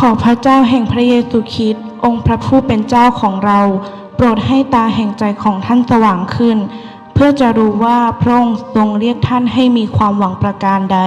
ขอพระเจ้าแห่งพระเยซูคริสต์องค์พระผู้เป็นเจ้าของเรา โปรดให้ตาแห่งใจของท่านสว่างขึ้น เพื่อจะรู้ว่าพระองค์ทรงเรียกท่านให้มีความหวังประการใด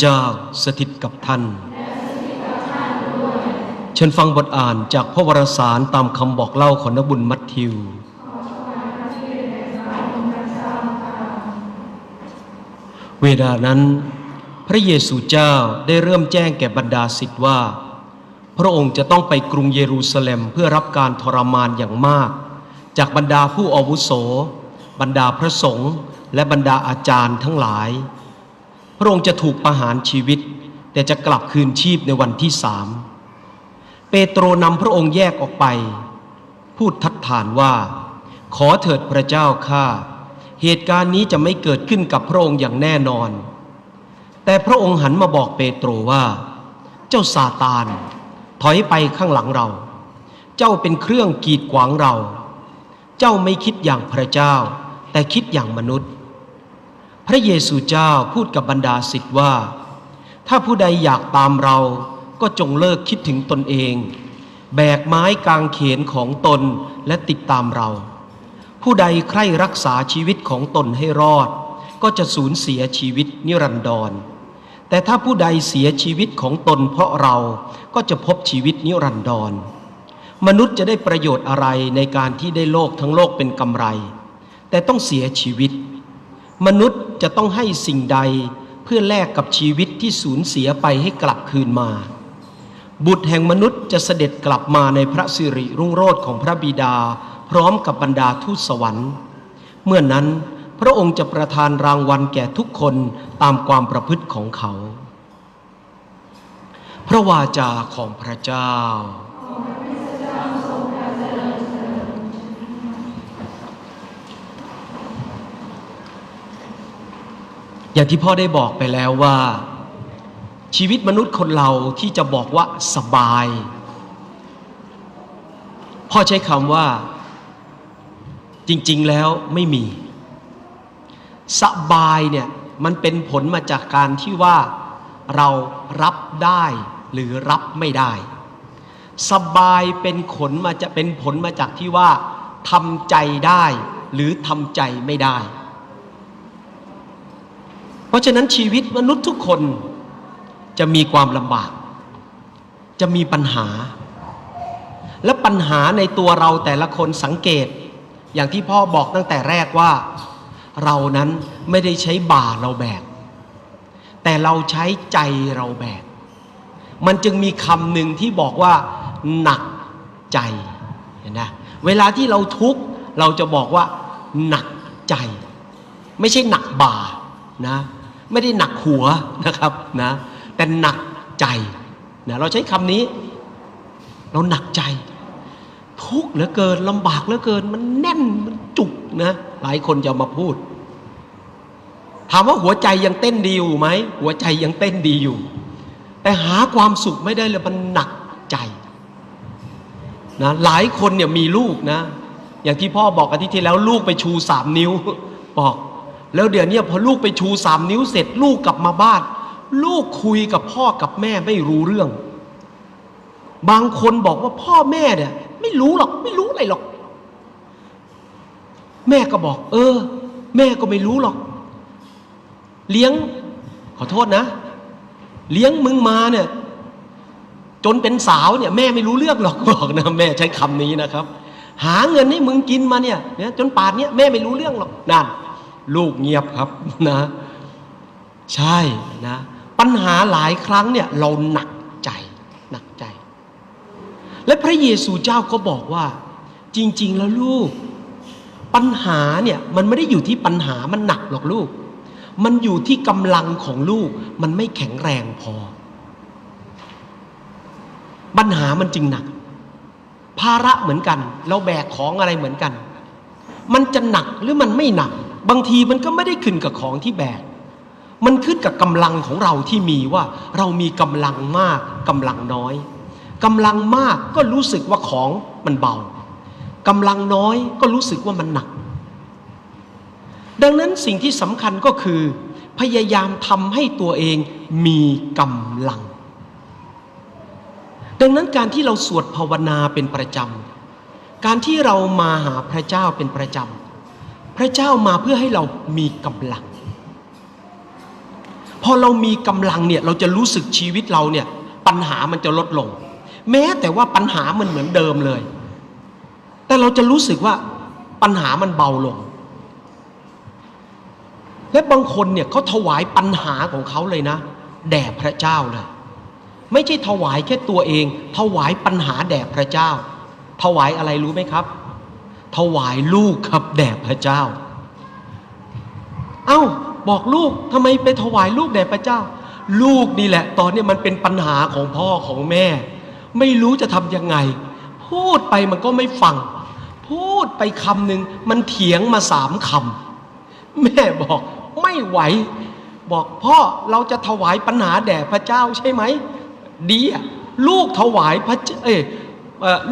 เจ้าสถิตกับท่าน เชิญฟังบทอ่านจากพระวรสารตามคำบอกเล่าของนบุญมัทธิว เวลานั้น พระเยซูเจ้าได้เริ่มแจ้งแก่บรรดาศิษย์ว่า พระองค์จะต้องไปกรุงเยรูซาเล็มเพื่อรับการทรมานอย่างมาก จากบรรดาผู้อาวุโส บรรดาพระสงฆ์และบรรดาอาจารย์ทั้งหลาย พระองค์จะถูกประหารชีวิต แต่จะกลับคืนชีพในวันที่สามเปโตรนำพระองค์แยกออกไป พูดทัดทานว่า ขอเถิดพระเจ้าข้าเหตุการณ์นี้จะไม่เกิดขึ้นกับพระองค์อย่างแน่นอน แต่พระองค์หันมาบอกเปโตรว่า เจ้าซาตาน ถอยไปข้างหลังเรา เจ้าเป็นเครื่องกีดขวางเรา เจ้าไม่คิดอย่างพระเจ้า แต่คิดอย่างมนุษย์ พระเยซูเจ้าพูดกับบรรดาศิษย์ว่า ถ้าผู้ใดอยากตามเราก็จงเลิกคิดถึงตนเอง แบกไม้กางเขนของตนและติดตามเรา ผู้ใดใคร่รักษาชีวิตของตนให้รอด ก็จะสูญเสียชีวิตนิรันดร แต่ถ้าผู้ใดเสียชีวิตของตนเพราะเราก็จะพบชีวิตนิรันดร มนุษย์จะได้ประโยชน์อะไรในการที่ได้โลกทั้งโลกเป็นกำไร แต่ต้องเสียชีวิต มนุษย์จะต้องให้สิ่งใดเพื่อแลกกับชีวิตที่สูญเสียไปให้กลับคืนมา บุตรแห่งมนุษย์จะเสด็จกลับมาในพระสิริรุ่งโรจน์ของพระบิดา พร้อมกับบรรดาทูตสวรรค์ เมื่อนนั้นพระองค์จะประทานรางวัลแก่ทุกคนตามความประพฤติของเขา พระวาจาของพระเจ้า อย่างที่พ่อได้บอกไปแล้วว่า ชีวิตมนุษย์คนเราที่จะบอกว่าสบาย พ่อใช้คำว่า จริง ๆ แล้วไม่มี สบายเนี่ยมันเป็นผลมาจากการที่ว่าเรารับได้หรือรับไม่ได้ สบายเป็นผลมาจะเป็นผลมาจากที่ว่าทำใจได้หรือทำใจไม่ได้ ราะฉะนั้นชีวิตมนุษย์ทุกคนจะมีความลำบาก จะมีปัญหา และปัญหาในตัวเราแต่ละคนสังเกต อย่างที่พ่อบอกตั้งแต่แรกว่า เรานั้นไม่ได้ใช้บ่าเราแบก แต่เราใช้ใจเราแบก มันจึงมีคำหนึ่งที่บอกว่า หนักใจเห็นไหมเวลาที่เราทุกข์เราจะบอกว่า หนักใจ ไม่ใช่หนักบ่านะ ไม่ได้หนักหัวนะครับนะแต่หนักใจนะเราใช้คำนี้ เราหนักใจ ทุกข์เหลือเกินลำบากเหลือเกิน มันแน่นมันจุกนะหลายคนจะมาพูด ถามว่าหัวใจยังเต้นดีอยู่ไหมหัวใจยังเต้นดีอยู่ แต่หาความสุขไม่ได้เลยมันหนักใจนะหลายคนเนี่ยมีลูกนะ อย่างที่พ่อบอกอาทิตย์ที่แล้วลูกไปชูสามนิ้ว บอก แล้วเดี๋ยวนี้พอลูกไปชูสามนิ้วเสร็จลูกกลับมาบ้าน ลูกคุยกับพ่อกับแม่ไม่รู้เรื่อง บางคนบอกว่าพ่อแม่เนี่ย ไม่รู้หรอกไม่รู้อะไรหรอก แม่ก็บอก เออ แม่ก็ไม่รู้หรอก เลี้ยง ขอโทษนะ เลี้ยงมึงมาเนี่ยจนเป็นสาวเนี่ยแม่ไม่รู้เรื่องหรอกบอกนะแม่ใช้คำนี้นะครับ หาเงินให้มึงกินมาเนี่ยเนี่ยจนป่านเนี้ยแม่ไม่รู้เรื่องหรอกนั่น ลูกเงียบครับนะ ใช่นะ ปัญหาหลายครั้งเนี่ยเราหนักใจหนักใจ และพระเยซูเจ้าก็บอกว่า จริง ๆ แล้วลูก ปัญหาเนี่ยมันไม่ได้อยู่ที่ปัญหามันหนักหรอกลูก มันอยู่ที่กำลังของลูกมันไม่แข็งแรงพอ ปัญหามันจึงหนัก ภาระเหมือนกัน เราแบกของอะไรเหมือนกัน มันจะหนักหรือมันไม่หนัก บางทีมันก็ไม่ได้ขึ้นกับของที่แบก มันขึ้นกับกำลังของเราที่มีว่าเรามีกำลังมากกำลังน้อยกำลังมากก็รู้สึกว่าของมันเบากำลังน้อยก็รู้สึกว่ามันหนัก ดังนั้นสิ่งที่สำคัญก็คือ พยายามทำให้ตัวเองมีกำลัง ดังนั้นการที่เราสวดภาวนาเป็นประจำการที่เรามาหาพระเจ้าเป็นประจำ พระเจ้ามาเพื่อให้เรามีกำลัง พอเรามีกำลังเนี่ยเราจะรู้สึกชีวิตเราเนี่ยปัญหามันจะลดลง แม้แต่ว่าปัญหามันเหมือนเดิมเลย แต่เราจะรู้สึกว่าปัญหามันเบาลง และบางคนเนี่ยเขาถวายปัญหาของเขาเลยนะ แด่พระเจ้าเลย ไม่ใช่ถวายแค่ตัวเอง ถวายปัญหาแด่พระเจ้า ถวายอะไรรู้ไหมครับ ถวายลูกครับแด่พระเจ้า เอ้าบอกลูกทำไมไปถวายลูกแด่พระเจ้า ลูกนี่แหละ ตอนนี้มันเป็นปัญหาของพ่อของแม่ ไม่รู้จะทำยังไง พูดไปมันก็ไม่ฟัง พูดไปคำหนึ่งมันเถียงมาสามคำแม่บอกไม่ไหว บอกพ่อเราจะถวายปัญหาแด่พระเจ้าใช่ไหมดีอะลูกถวายพระเจ้าเอ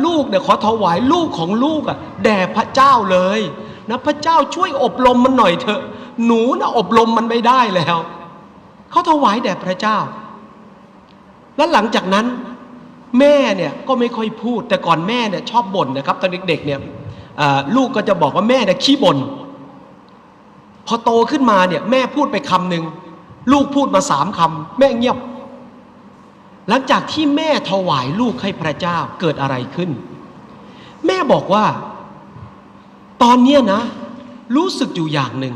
ลูกเนี่ยขอถวายลูกของลูกอะแด่พระเจ้าเลยนะพระเจ้าช่วยอบรมมันหน่อยเถอะ หนูนะอบรมมันไม่ได้แล้วเขาถวายแด่พระเจ้า แล้วหลังจากนั้นแม่เนี่ยก็ไม่ค่อยพูด แต่ก่อนแม่เนี่ยชอบบ่นนะครับตอนเด็กๆเนี่ยลูกก็จะบอกว่าแม่เนี่ยขี้บ่นพอโตขึ้นมาเนี่ยแม่พูดไปคำหนึ่งลูกพูดมาสามคำแม่เงียบ หลังจากที่แม่ถวายลูกให้พระเจ้าเกิดอะไรขึ้น แม่บอกว่า ตอนเนี้นะ รู้สึกอยู่อย่างหนึ่ง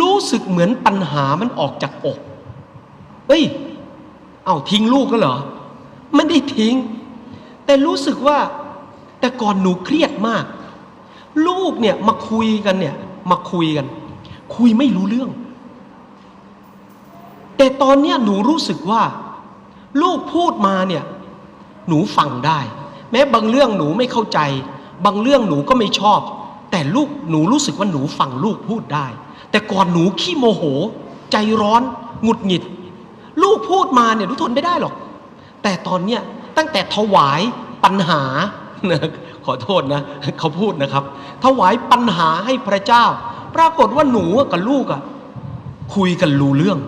รู้สึกเหมือนปัญหามันออกจากอก เอ้ย เอาทิ้งลูกก็เหรอไม่ได้ทิ้ง แต่รู้สึกว่าแต่ก่อนหนูเครียดมาก ลูกเนี่ยมาคุยกันเนี่ย มาคุยกัน คุยไม่รู้เรื่อง แต่ตอนเนี้ยหนูรู้สึกว่า ลูกพูดมาเนี่ยหนูฟังได้ แม้บางเรื่องหนูไม่เข้าใจ บางเรื่องหนูก็ไม่ชอบ แต่ลูกหนูรู้สึกว่าหนูฟังลูกพูดได้ แต่ก่อนหนูขี้โมโห ใจร้อนหงุดหงิด ลูกพูดมาเนี่ยหนูทนไม่ได้หรอก แต่ตอนเนี้ยตั้งแต่ถวายปัญหาขอโทษนะเขาพูดนะครับ ถวายปัญหาให้พระเจ้า ปรากฏว่าหนูกับลูกอะคุยกันรู้เรื่อง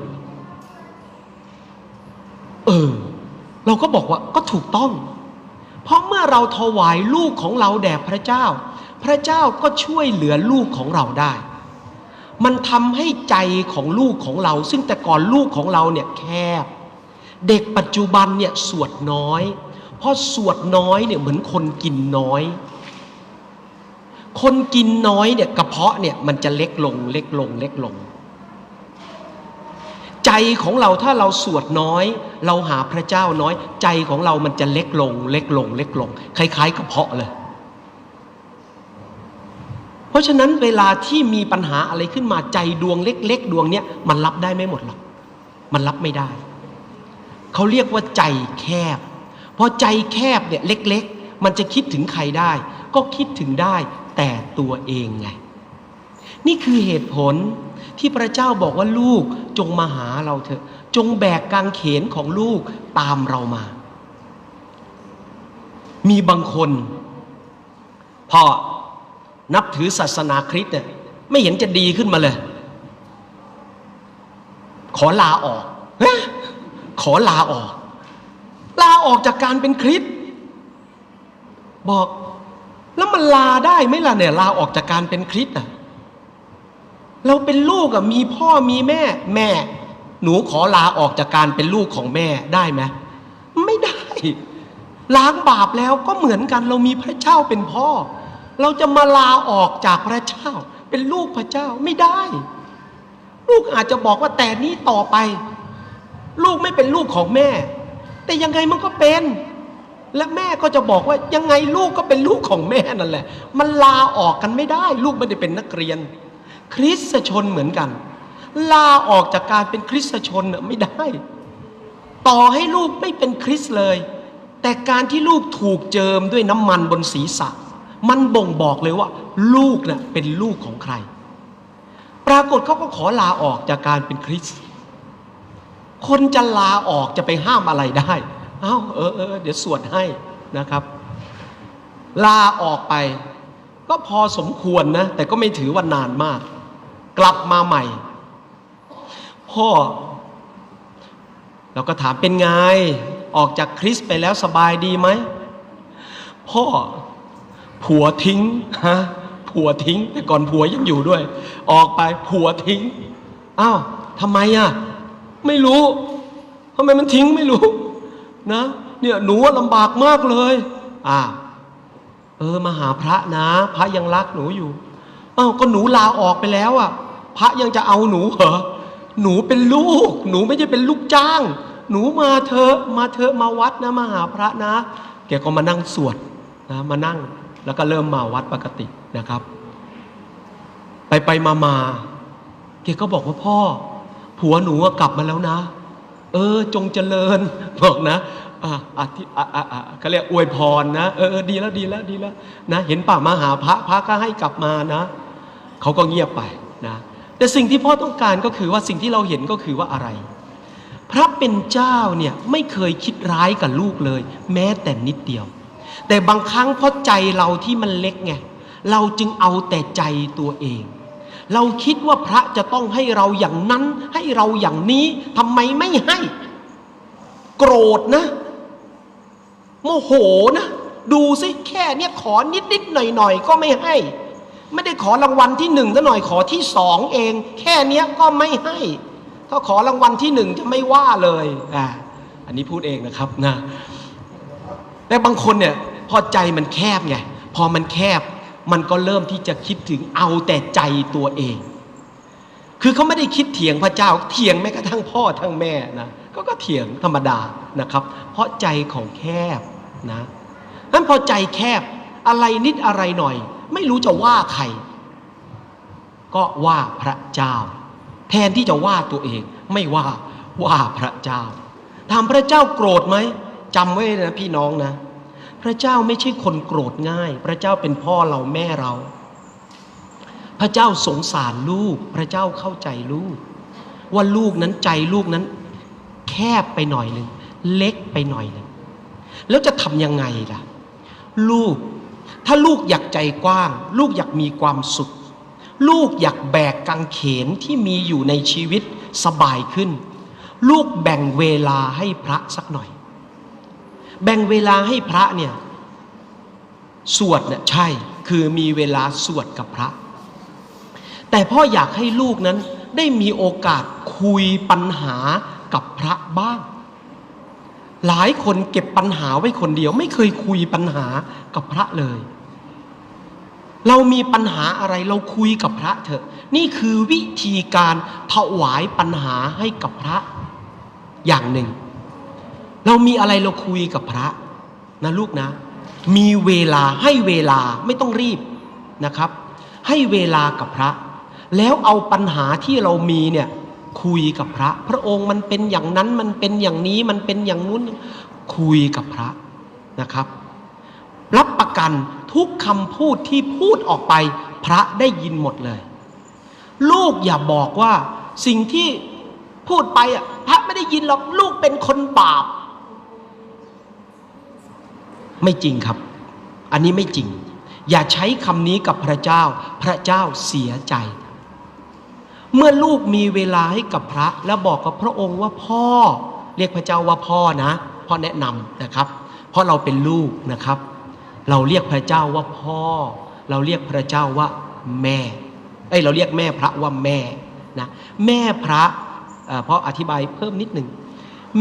เออ เราก็บอกว่าก็ถูกต้อง เพราะเมื่อเราถวายลูกของเราแด่พระเจ้า พระเจ้าก็ช่วยเหลือลูกของเราได้ มันทำให้ใจของลูกของเรา ซึ่งแต่ก่อนลูกของเราเนี่ยแคบ เด็กปัจจุบันเนี่ยสวดน้อย เพราะสวดน้อยเนี่ยเหมือนคนกินน้อยคนกินน้อยเนี่ยกระเพาะเนี่ยมันจะเล็กลงเล็กลงเล็กลง ใจของเราถ้าเราสวดน้อย เราหาพระเจ้าน้อย ใจของเรามันจะเล็กลง เล็กลง เล็กลง คล้ายๆกระเพาะเลย เพราะฉะนั้นเวลาที่มีปัญหาอะไรขึ้นมาใจดวงเล็ก ๆ ดวงเนี้ยมันรับได้ไม่หมดหรอกมันรับไม่ได้เขาเรียกว่าใจแคบพอใจแคบเนี่ยเล็ก ๆ มันจะคิดถึงใครได้ ก็คิดถึงได้แต่ตัวเองไงนี่คือเหตุผล ที่พระเจ้าบอกว่าลูกจงมาหาเราเถอะ จงแบกกางเขนของลูกตามเรามา มีบางคนพอนับถือศาสนาคริสต์เนี่ยไม่เห็นจะดีขึ้นมาเลย ขอลาออก ขอลาออก ลาออกจากการเป็นคริสต์บอกแล้วมันลาได้ไหมล่ะเนี่ยลาออกจากการเป็นคริสต์อะ เราเป็นลูกอะมีพ่อมีแม่ แม่ หนูขอลาออกจากการเป็นลูกของแม่ได้ไหมไม่ได้ ล้างบาปแล้วก็เหมือนกัน เรามีพระเจ้าเป็นพ่อ เราจะมาลาออกจากพระเจ้า เป็นลูกพระเจ้าไม่ได้ ลูกอาจจะบอกว่าแต่นี้ต่อไป ลูกไม่เป็นลูกของแม่ แต่ยังไงมันก็เป็น และแม่ก็จะบอกว่ายังไงลูกก็เป็นลูกของแม่นั่นแหละ มันลาออกกันไม่ได้ ลูกไม่ได้เป็นนักเรียน คริสตชนเหมือนกัน ลาออกจากการเป็นคริสตชนน่ะไม่ได้ ต่อให้ลูกไม่เป็นคริสเลย แต่การที่ลูกถูกเจิมด้วยน้ำมันบนศีรษะ มันบ่งบอกเลยว่า ลูกน่ะเป็นลูกของใคร ปรากฏเขาก็ขอลาออกจากการเป็นคริสคนจะลาออกจะไปห้ามอะไรได้เอ้าเออเออเดี๋ยวสวดให้นะครับ ลาออกไป ก็พอสมควรนะ แต่ก็ไม่ถือว่านานมาก กลับมาใหม่ พ่อ เราก็ถามเป็นไง ออกจากคริสไปแล้วสบายดีไหม พ่อ ผัวทิ้งฮะผัวทิ้ง แต่ก่อนผัวยังอยู่ด้วย ออกไปผัวทิ้งอ้าวทำไมอะ ไม่รู้ทำไมมันทิ้งไม่รู้ นะ เนี่ยหนูลำบากมากเลยอ่าเออมาหาพระนะ พระยังรักหนูอยู่อ้าวก็หนูลาออกไปแล้วอะ พระยังจะเอาหนูเหรอหนูเป็นลูก หนูไม่ใช่เป็นลูกจ้าง หนูมาเถอะมาเถอะมาวัดนะมาหาพระนะ แกก็มานั่งสวดนะมานั่งแล้วก็เริ่มมาวัดปกตินะครับ ไปไปมามาแกก็บอกว่าพ่อ ผัวหนูกลับมาแล้วนะ เออ จงเจริญบอกนะอ่าอ่าที่อ่าอ่าอ่าเขาเรียกอวยพรนะเออเออดีแล้วดีแล้วดีแล้วนะ เห็นป่ามาหาพระพระก็ให้กลับมานะเขาก็เงียบไปนะ แต่สิ่งที่พ่อต้องการก็คือว่าสิ่งที่เราเห็นก็คือว่าอะไร พระเป็นเจ้าเนี่ยไม่เคยคิดร้ายกับลูกเลย แม้แต่นิดเดียว แต่บางครั้งเพราะใจเราที่มันเล็กไงเราจึงเอาแต่ใจตัวเอง เราคิดว่าพระจะต้องให้เราอย่างนั้น ให้เราอย่างนี้ทำไมไม่ให้ โกรธนะ โมโหนะ ดูสิแค่เนี้ยขอนิดนิดหน่อยหน่อยก็ไม่ให้ ไม่ได้ขอรางวัลที่หนึ่งซะหน่อยขอที่สองเอง แค่เนี้ยก็ไม่ให้ ถ้าขอรางวัลที่หนึ่งจะไม่ว่าเลยอ่าอันนี้พูดเองนะครับนะแต่บางคนเนี่ยพอใจมันแคบไงพอมันแคบมันก็เริ่มที่จะคิดถึงเอาแต่ใจตัวเอง คือเขาไม่ได้คิดเถียงพระเจ้าเถียงแม้กระทั่งพ่อทั้งแม่นะก็ก็เถียงธรรมดานะครับ เพราะใจของแคบนะนั้นพอใจแคบอะไรนิดอะไรหน่อย ไม่รู้จะว่าใคร ก็ว่าพระเจ้า แทนที่จะว่าตัวเอง ไม่ว่าว่าพระเจ้าถามพระเจ้าโกรธไหมจำไว้นะพี่น้องนะ พระเจ้าไม่ใช่คนโกรธง่าย พระเจ้าเป็นพ่อเราแม่เรา พระเจ้าสงสารลูก พระเจ้าเข้าใจลูก ว่าลูกนั้นใจลูกนั้น แคบไปหน่อยหนึ่งเล็กไปหน่อยหนึ่งแล้วจะทำยังไงล่ะ ลูก ถ้าลูกอยากใจกว้าง ลูกอยากมีความสุข ลูกอยากแบกกังเขนที่มีอยู่ในชีวิตสบายขึ้น ลูกแบ่งเวลาให้พระสักหน่อย แบ่งเวลาให้พระเนี่ยสวดเนี่ยใช่คือมีเวลาสวดกับพระ แต่พ่ออยากให้ลูกนั้นได้มีโอกาสคุยปัญหากับพระบ้าง หลายคนเก็บปัญหาไว้คนเดียว ไม่เคยคุยปัญหากับพระเลย เรามีปัญหาอะไรเราคุยกับพระเถอะ นี่คือวิธีการถวายปัญหาให้กับพระอย่างหนึ่ง เรามีอะไรเราคุยกับพระนะลูกนะ มีเวลาให้เวลาไม่ต้องรีบนะครับ ให้เวลากับพระ แล้วเอาปัญหาที่เรามีเนี่ยคุยกับพระ พระองค์มันเป็นอย่างนั้นมันเป็นอย่างนี้มันเป็นอย่างนู้นคุยกับพระนะครับ รับประกัน ทุกคำพูดที่พูดออกไปพระได้ยินหมดเลย ลูกอย่าบอกว่าสิ่งที่พูดไปอะพระไม่ได้ยินหรอกลูกเป็นคนบาป ไม่จริงครับ อันนี้ไม่จริง อย่าใช้คำนี้กับพระเจ้า พระเจ้าเสียใจ เมื่อลูกมีเวลาให้กับพระแล้วบอกกับพระองค์ว่าพ่อ เรียกพระเจ้าว่าพ่อนะพ่อแนะนำนะครับ เพราะเราเป็นลูกนะครับ เราเรียกพระเจ้าว่าพ่อ เราเรียกพระเจ้าว่าแม่ เอ้ยเราเรียกแม่พระว่าแม่นะแม่พระเอ่อเพราะอธิบายเพิ่มนิดหนึ่ง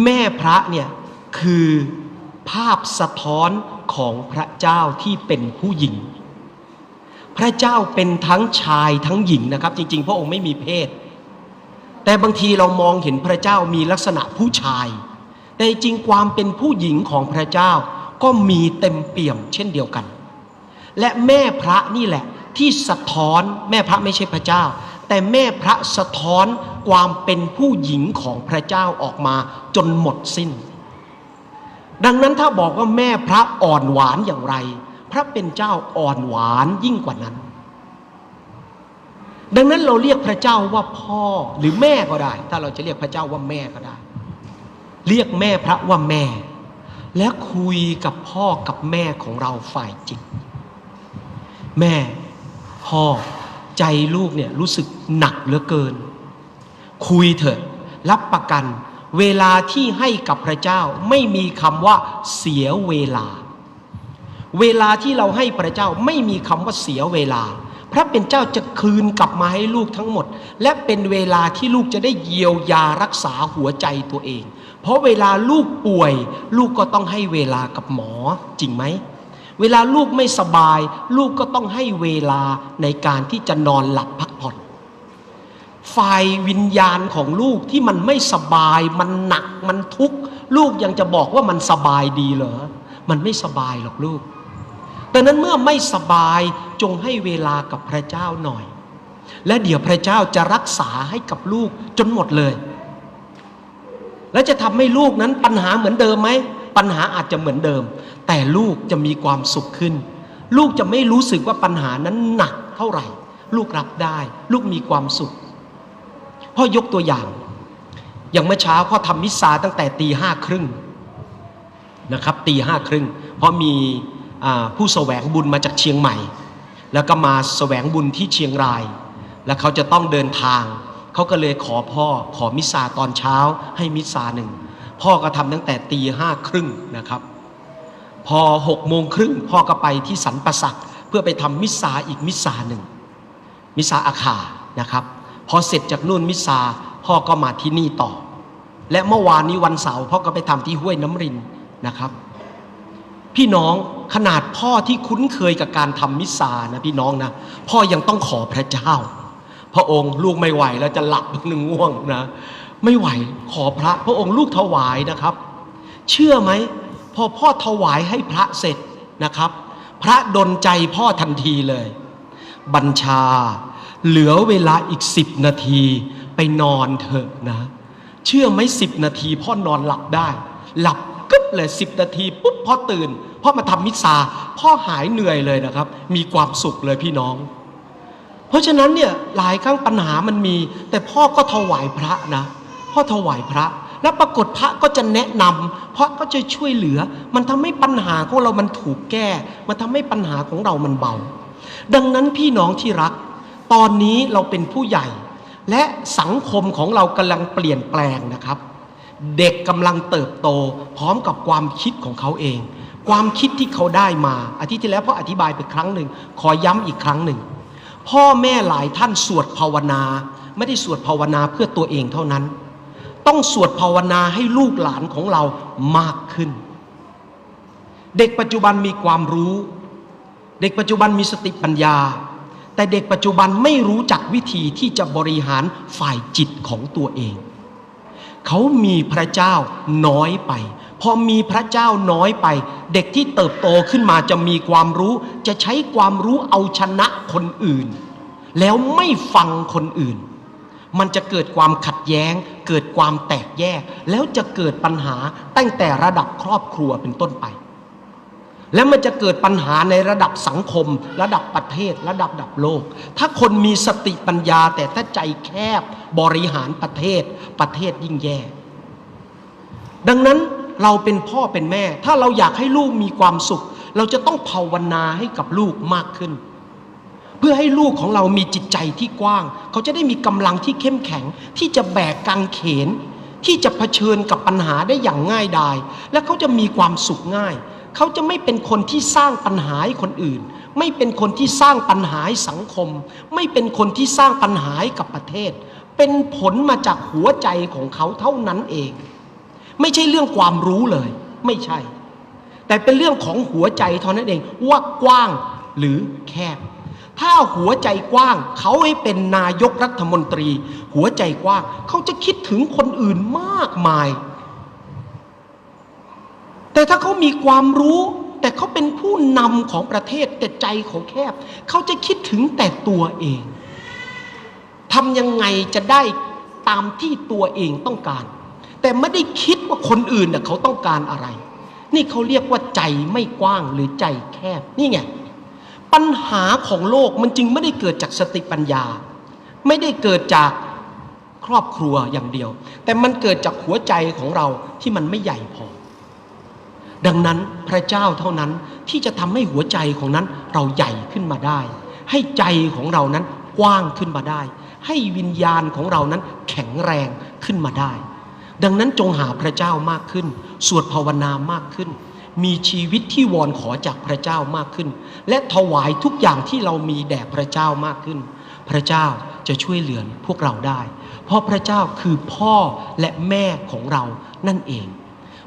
แม่พระเนี่ยคือภาพสะท้อนของพระเจ้าที่เป็นผู้หญิง พระเจ้าเป็นทั้งชายทั้งหญิงนะครับ จริง ๆ พระองค์ไม่มีเพศ แต่บางทีเรามองเห็นพระเจ้ามีลักษณะผู้ชาย แต่จริงความเป็นผู้หญิงของพระเจ้า ก็มีเต็มเปี่ยมเช่นเดียวกัน และแม่พระนี่แหละที่สะท้อนแม่พระไม่ใช่พระเจ้า แต่แม่พระสะท้อนความเป็นผู้หญิงของพระเจ้าออกมาจนหมดสิ้น ดังนั้นถ้าบอกว่าแม่พระอ่อนหวานอย่างไร พระเป็นเจ้าอ่อนหวานยิ่งกว่านั้น ดังนั้นเราเรียกพระเจ้าว่าพ่อหรือแม่ก็ได้ ถ้าเราจะเรียกพระเจ้าว่าแม่ก็ได้ เรียกแม่พระว่าแม่ และคุยกับพ่อกับแม่ของเราฝ่ายจิต แม่พ่อใจลูกเนี่ยรู้สึกหนักเหลือเกิน คุยเถอะ รับประกัน เวลาที่ให้กับพระเจ้าไม่มีคำว่าเสียเวลา เวลาที่เราให้พระเจ้าไม่มีคำว่าเสียเวลา พระเป็นเจ้าจะคืนกลับมาให้ลูกทั้งหมด และเป็นเวลาที่ลูกจะได้เยียวยารักษาหัวใจตัวเอง เพราะเวลาลูกป่วย ลูกก็ต้องให้เวลากับหมอจริงไหม เวลาลูกไม่สบาย ลูกก็ต้องให้เวลาในการที่จะนอนหลับพักผ่อนฝ่ายวิญญาณของลูกที่มันไม่สบาย มันหนักมันทุกข์ลูกยังจะบอกว่ามันสบายดีเหรอ มันไม่สบายหรอกลูกดังนั้นเมื่อไม่สบายจงให้เวลากับพระเจ้าหน่อย และเดี๋ยวพระเจ้าจะรักษาให้กับลูกจนหมดเลย และจะทำให้ลูกนั้นปัญหาเหมือนเดิมไหม ปัญหาอาจจะเหมือนเดิม แต่ลูกจะมีความสุขขึ้น ลูกจะไม่รู้สึกว่าปัญหานั้นหนักเท่าไหร่ ลูกรับได้ ลูกมีความสุขพ่อยกตัวอย่าง อย่างเมื่อเช้าพ่อทำมิสซาตั้งแต่ตีห้าครึ่งนะครับตีห้าครึ่งเพราะมีผู้แสวงบุญมาจากเชียงใหม่ แล้วก็มาแสวงบุญที่เชียงราย แล้วเขาจะต้องเดินทาง เขาก็เลยขอพ่อขอมิสซาตอนเช้าให้มิสซาหนึ่งพ่อก็ทำตั้งแต่ตีห้าครึ่งนะครับ พอหกโมงครึ่งพ่อก็ไปที่สันประสักเพื่อไปทำมิสซาอีกมิสซาหนึ่งมิสซาอาคานะครับพอเสร็จจากนู่นมิสซาพ่อก็มาที่นี่ต่อ และเมื่อวานนี้วันเสาร์พ่อก็ไปทำที่ห้วยน้ำรินนะครับ พี่น้องขนาดพ่อที่คุ้นเคยกับการทำมิสซานะพี่น้องนะพ่อยังต้องขอพระเจ้า พระองค์ลูกไม่ไหวแล้วจะหลับหนึ่งง่วงนะ ไม่ไหวขอพระ พระองค์ลูกถวายนะครับ เชื่อไหมพอพ่อถวายให้พระเสร็จนะครับ พระดนใจพ่อทันทีเลย บัญชา เหลือเวลาอีกสิบนาทีไปนอนเถอะนะ เชื่อไหมสิบนาทีพ่อนอนหลับได้ หลับกึ๊บเลยสิบนาทีปุ๊บพ่อตื่นพ่อมาทำมิสซาพ่อหายเหนื่อยเลยนะครับ มีความสุขเลยพี่น้อง เพราะฉะนั้นเนี่ยหลายครั้งปัญหามันมี แต่พ่อก็ถวายพระนะพ่อถวายพระ แล้วปรากฏพระก็จะแนะนำเพราะก็จะช่วยเหลือ มันทำให้ปัญหาของเรามันถูกแก้ มันทำให้ปัญหาของเรามันเบา ดังนั้นพี่น้องที่รัก ตอนนี้เราเป็นผู้ใหญ่ และสังคมของเรากำลังเปลี่ยนแปลงนะครับ เด็กกำลังเติบโต พร้อมกับความคิดของเขาเอง ความคิดที่เขาได้มาอาทิตย์ที่แล้วพ่ออธิบายไปครั้งหนึ่งขอย้ำอีกครั้งหนึ่ง พ่อแม่หลายท่านสวดภาวนา ไม่ได้สวดภาวนาเพื่อตัวเองเท่านั้น ต้องสวดภาวนาให้ลูกหลานของเรามากขึ้น เด็กปัจจุบันมีความรู้ เด็กปัจจุบันมีสติปัญญา แต่เด็กปัจจุบันไม่รู้จักวิธีที่จะบริหารฝ่ายจิตของตัวเอง เขามีพระเจ้าน้อยไป พอมีพระเจ้าน้อยไป เด็กที่เติบโตขึ้นมาจะมีความรู้ จะใช้ความรู้เอาชนะคนอื่น แล้วไม่ฟังคนอื่น มันจะเกิดความขัดแย้ง เกิดความแตกแยก แล้วจะเกิดปัญหาตั้งแต่ระดับครอบครัวเป็นต้นไป และมันจะเกิดปัญหาในระดับสังคม ระดับประเทศ ระดับดับโลก ถ้าคนมีสติปัญญาแต่ถ้าใจแคบบริหารประเทศ ประเทศยิ่งแย่ ดังนั้น เราเป็นพ่อเป็นแม่ ถ้าเราอยากให้ลูกมีความสุข เราจะต้องภาวนาให้กับลูกมากขึ้น เพื่อให้ลูกของเรามีจิตใจที่กว้าง เขาจะได้มีกำลังที่เข้มแข็ง ที่จะแบกกังเขน ที่จะเผชิญกับปัญหาได้อย่างง่ายดาย และเขาจะมีความสุขง่าย เขาจะไม่เป็นคนที่สร้างปัญหาให้คนอื่น ไม่เป็นคนที่สร้างปัญหาให้สังคม ไม่เป็นคนที่สร้างปัญหาให้กับประเทศ เป็นผลมาจากหัวใจของเขาเท่านั้นเอง ไม่ใช่เรื่องความรู้เลย ไม่ใช่ แต่เป็นเรื่องของหัวใจเท่านั้นเองว่ากว้างหรือแคบ ถ้าหัวใจกว้าง เขาให้เป็นนายกรัฐมนตรี หัวใจกว้าง เขาจะคิดถึงคนอื่นมากมาย แต่ถ้าเขามีความรู้ แต่เขาเป็นผู้นำของประเทศแต่ใจเขาแคบ เขาจะคิดถึงแต่ตัวเองทำยังไงจะได้ตามที่ตัวเองต้องการ แต่ไม่ได้คิดว่าคนอื่นน่ะเขาต้องการอะไร นี่เขาเรียกว่าใจไม่กว้างหรือใจแคบนี่ไงปัญหาของโลกมันจึงไม่ได้เกิดจากสติปัญญา ไม่ได้เกิดจากครอบครัวอย่างเดียว แต่มันเกิดจากหัวใจของเราที่มันไม่ใหญ่พอ ดังนั้นพระเจ้าเท่านั้นที่จะทำให้หัวใจของนั้นเราใหญ่ขึ้นมาได้ ให้ใจของเรานั้นกว้างขึ้นมาได้ ให้วิญญาณของเรานั้นแข็งแรงขึ้นมาได้ ดังนั้นจงหาพระเจ้ามากขึ้น สวดภาวนามากขึ้น มีชีวิตที่วอนขอจากพระเจ้ามากขึ้น และถวายทุกอย่างที่เรามีแด่พระเจ้ามากขึ้น พระเจ้าจะช่วยเหลือพวกเราได้ เพราะพระเจ้าคือพ่อและแม่ของเรานั่นเอง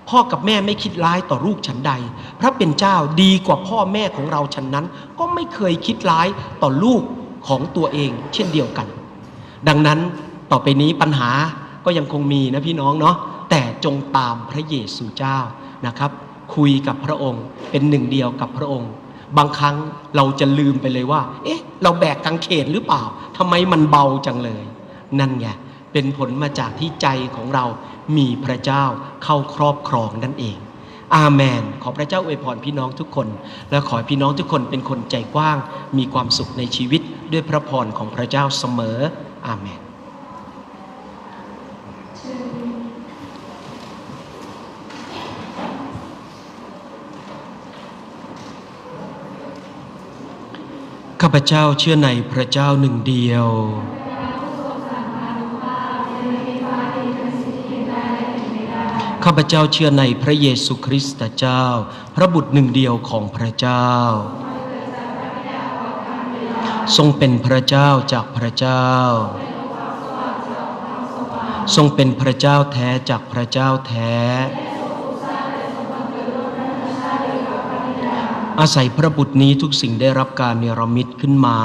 พ่อกับแม่ไม่คิดร้ายต่อลูกฉันใด พระเป็นเจ้าดีกว่าพ่อแม่ของเราฉันนั้น ก็ไม่เคยคิดร้ายต่อลูกของตัวเอง เช่นเดียวกัน ดังนั้นต่อไปนี้ปัญหา ก็ยังคงมีนะพี่น้องเนาะแต่จงตามพระเยซูเจ้านะครับ คุยกับพระองค์เป็นหนึ่งเดียวกับพระองค์ บางครั้งเราจะลืมไปเลยว่า เอ๊ะ เราแบกกางเขนหรือเปล่าทำไมมันเบาจังเลย นั่นไงเป็นผลมาจากที่ใจของเรามีพระเจ้าเข้าครอบครองนั่นเอง อาเมน ขอพระเจ้าอวยพรพี่น้องทุกคน และขอพี่น้องทุกคนเป็นคนใจกว้าง มีความสุขในชีวิตด้วยพระพรของพระเจ้าเสมอ อาเมน ข้าพเจ้าเชื่อในพระเจ้าหนึ่งเดียว ข้าพเจ้าเชื่อในพระเยซูคริสต์เจ้า พระบุตรหนึ่งเดียวของพระเจ้า ทรงเป็นพระเจ้าจากพระเจ้า ทรงเป็นพระเจ้าแท้จากพระเจ้าแท้ อาศัยพระบุตรนี้ทุกสิ่งได้รับการเนรมิตขึ้นมา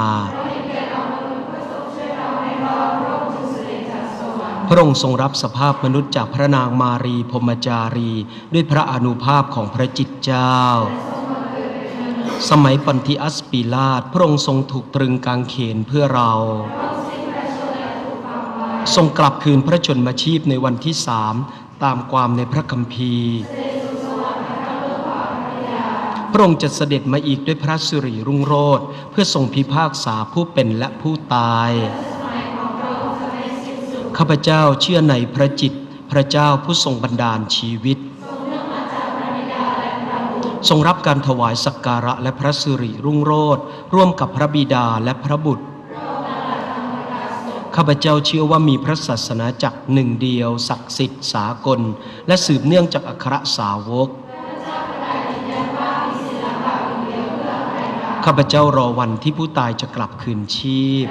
พระองค์ทรงรับสภาพมนุษย์จากพระนางมารีพรมจารี ด้วยพระอนุภาพของพระจิตเจ้า สมัยปันธิอัสปีลาตพระองค์ทรงถูกตรึงกางเขนเพื่อเรา ทรงกลับคืนพระชนมาชีพในวันที่สามตามความในพระคัมภีร์ พระองค์จะเสด็จมาอีกด้วยพระสิริรุ่งโรจน์เพื่อทรงพิพากษาผู้เป็นและผู้ตาย ข้าพเจ้าเชื่อในพระจิต พระเจ้าผู้ทรงบันดาลชีวิต ทรงรับการถวายสักการะและพระสิริรุ่งโรจน์ร่วมกับพระบิดาและพระบุตรข้าพเจ้าเชื่อว่ามีพระศาสนาจักรหนึ่งเดียว ศักดิ์สิทธิ์สากล และสืบเนื่องจากอัครสาวก ข้าพเจ้ารอวันที่ผู้ตายจะกลับคืนชีพ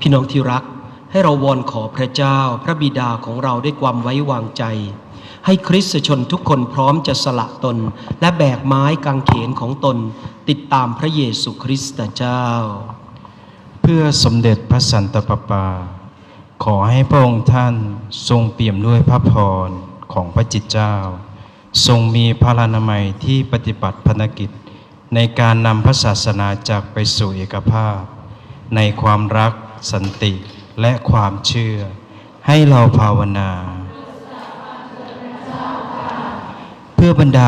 พี่น้องที่รักให้เราวอนขอพระเจ้าพระบิดาของเราด้วยความไว้วางใจ ให้คริสตชนทุกคนพร้อมจะสละตน และแบกไม้กางเขนของตน ติดตามพระเยซูคริสต์เจ้า เพื่อสมเด็จพระสันตะปาปา ขอให้พระองค์ท่านทรงเปี่ยมด้วยพระพร ของพระจิตเจ้า ทรงมีพระนามัยที่ปฏิบัติภารกิจ ในการนำพระศาสนาจากไปสู่เอกภาพ ในความรักสันติและความเชื่อ ให้เราภาวนา เพื่อบรรดา